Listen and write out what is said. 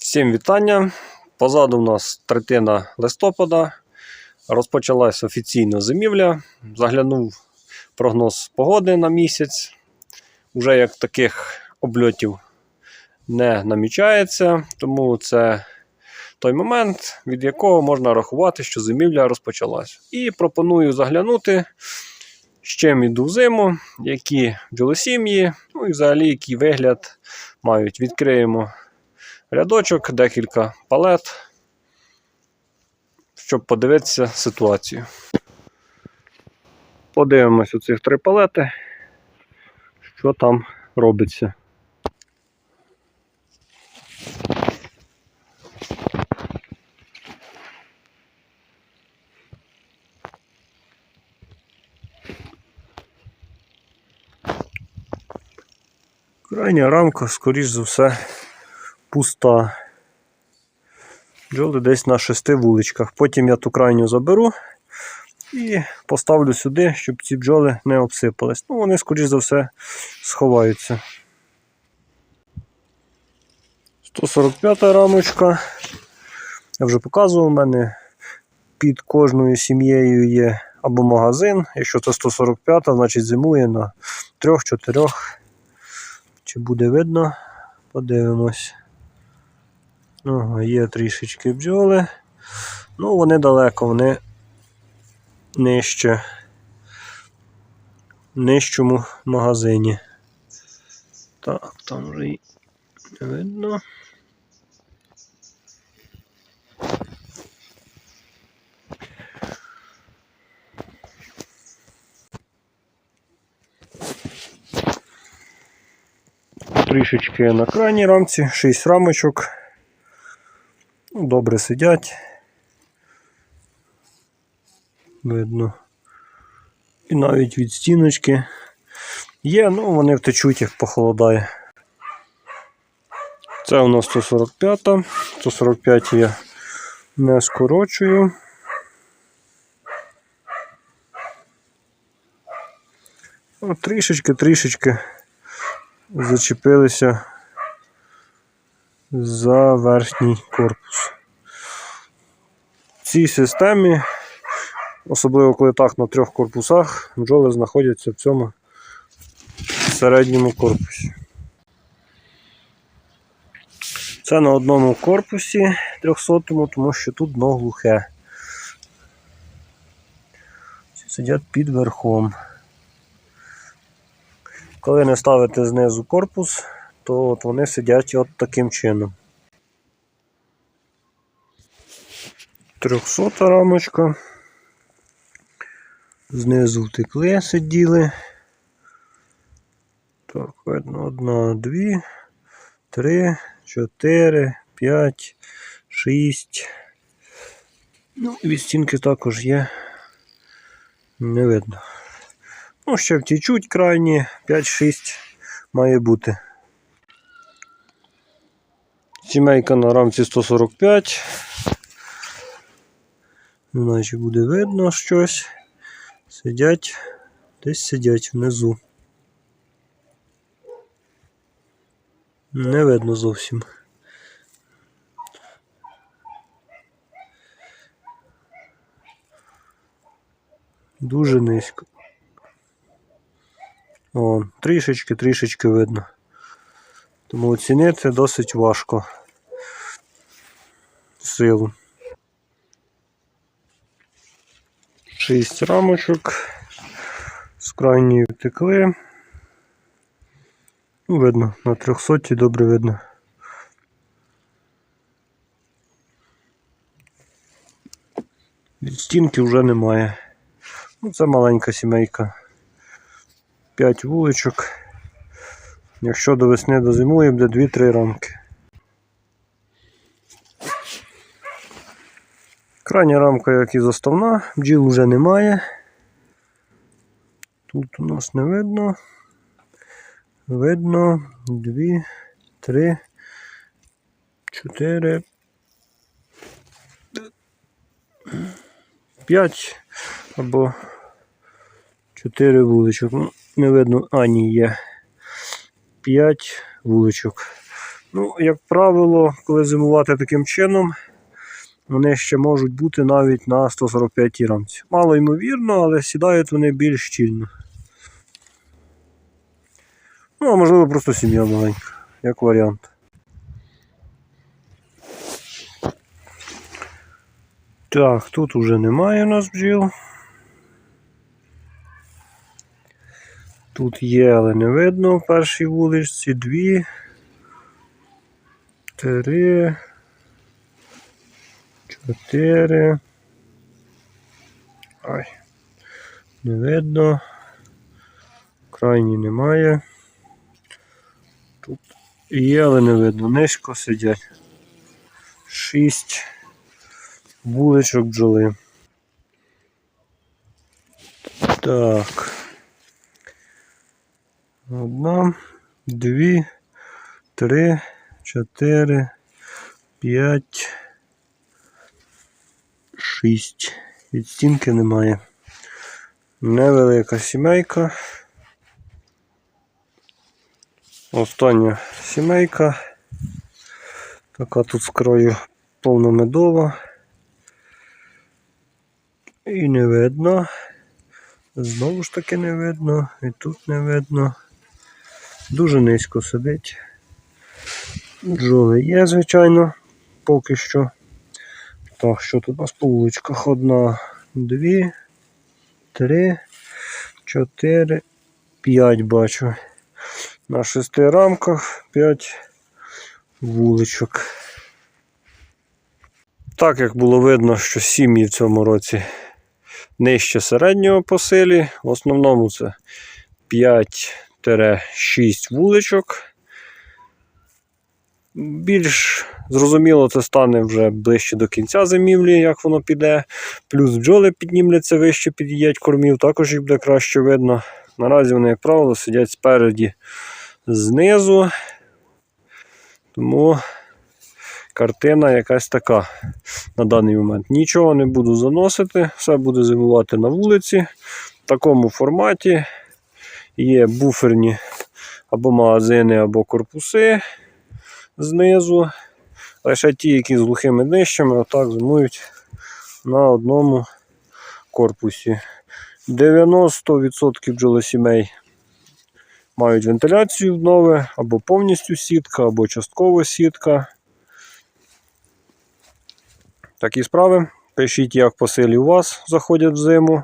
Всім вітання. Позаду у нас третина листопада. Розпочалась офіційна зимівля. Заглянув прогноз погоди на місяць. Уже як таких обльотів не намічається, тому це той момент, від якого можна рахувати, що зимівля розпочалась. І пропоную заглянути, з чим іду в зиму, які бджолосім'ї, ну і взагалі який вигляд мають. Відкриємо рядочок, декілька палет, щоб подивитися ситуацію. Подивимось у цих три палети, що там робиться. Крайня рамка, скоріш за все, пуста. Бджоли десь на шести вуличках. Потім я ту крайню заберу і поставлю сюди, щоб ці бджоли не обсипались. Ну, вони, скоріш за все, сховаються. 145 рамочка. Я вже показував, у мене під кожною сім'єю є або магазин. Якщо це 145, значить зимує на 3-4. Чи буде видно? Подивимось. Ага, є трішечки бджоли. Ну, вони далеко, вони нижче. Нижчому магазині. Так, там вже й не видно. Трішечки на крайній рамці, 6 рамочок. Ну, Добре сидять. Видно. І навіть від стіночки є, ну вони втечуть, як похолодає. Це у нас 145. 145 я не скорочую. Ну, трішечки, трішечки зачепилися за верхній корпус. В цій системі, особливо коли так на трьох корпусах, бджоли знаходяться в цьому середньому корпусі. Це на одному корпусі 300, тому що тут дно глухе. Ці Сидять під верхом. Коли не ставити знизу корпус, то от вони сидять от таким чином. 300 рамочка. Знизу втекли, сиділи. Так, видно, одна, дві, три, чотири, п'ять, шість. Ну, від стінки також є. Не видно. Ну, ще втічуть крайні, 5-6 має бути. Сімейка на рамці 145. Наче буде видно щось. Сидять, десь сидять внизу. Не видно зовсім. Дуже низько. О, трішечки, трішечки видно. Тому оцінити досить важко силу. Шість рамочок. З крайньої втекли. Ну, видно, на 300 добре видно. Від стінки вже немає. Ну, це маленька сімейка. 5 вуличок. Якщо до весни до дозимує, буде 2-3 рамки. Крайня рамка, як і заставна, бджіл вже немає. Тут у нас не видно. Видно 2, 3, 4, 5 або 4 вуличок. Ну, не видно, а ні, є 5 вуличок. Ну, як правило, коли зимувати таким чином, вони ще можуть бути навіть на 145 рамці. Мало ймовірно, але сідають вони більш щільно. Ну, а можливо, просто сім'я маленька, як варіант. Так, тут уже немає у нас бджіл. Тут є, але не видно в першій вуличці. Дві. Три. Чотири. Ай. Не видно. Крайній немає. Тут є, але не видно. Низько сидять. Шість вуличок бджоли. Так. Одна, дві, три, чотири, п'ять, шість. Від стінки немає. Невелика сімейка. Остання сімейка. Така тут з краю повномедова. І не видно. Знову ж таки не видно. І тут не видно. Дуже низько сидить. Бджоли є, звичайно, поки що. Так, що тут у нас по вуличках? Одна, дві, три, чотири, п'ять бачу. На шести рамках п'ять вуличок. Так як було видно, що сім'ї в цьому році нижче середнього по силі. В основному це 5-6 вуличок. Більш зрозуміло, це стане вже ближче до кінця зимівлі, як воно піде. Плюс бджоли піднімляться вище, під'їдять кормів, також їх буде краще видно. Наразі вони, як правило, сидять спереді знизу. Тому картина якась така на даний момент. Нічого не буду заносити, все буде зимувати на вулиці. В такому форматі є буферні або магазини, або корпуси знизу. Лише ті, які з глухими днищами, отак зимують на одному корпусі. 90% бджолосімей мають вентиляцію нове, або повністю сітка, або частково сітка. Такі справи. Пишіть, як по силі у вас заходять в зиму.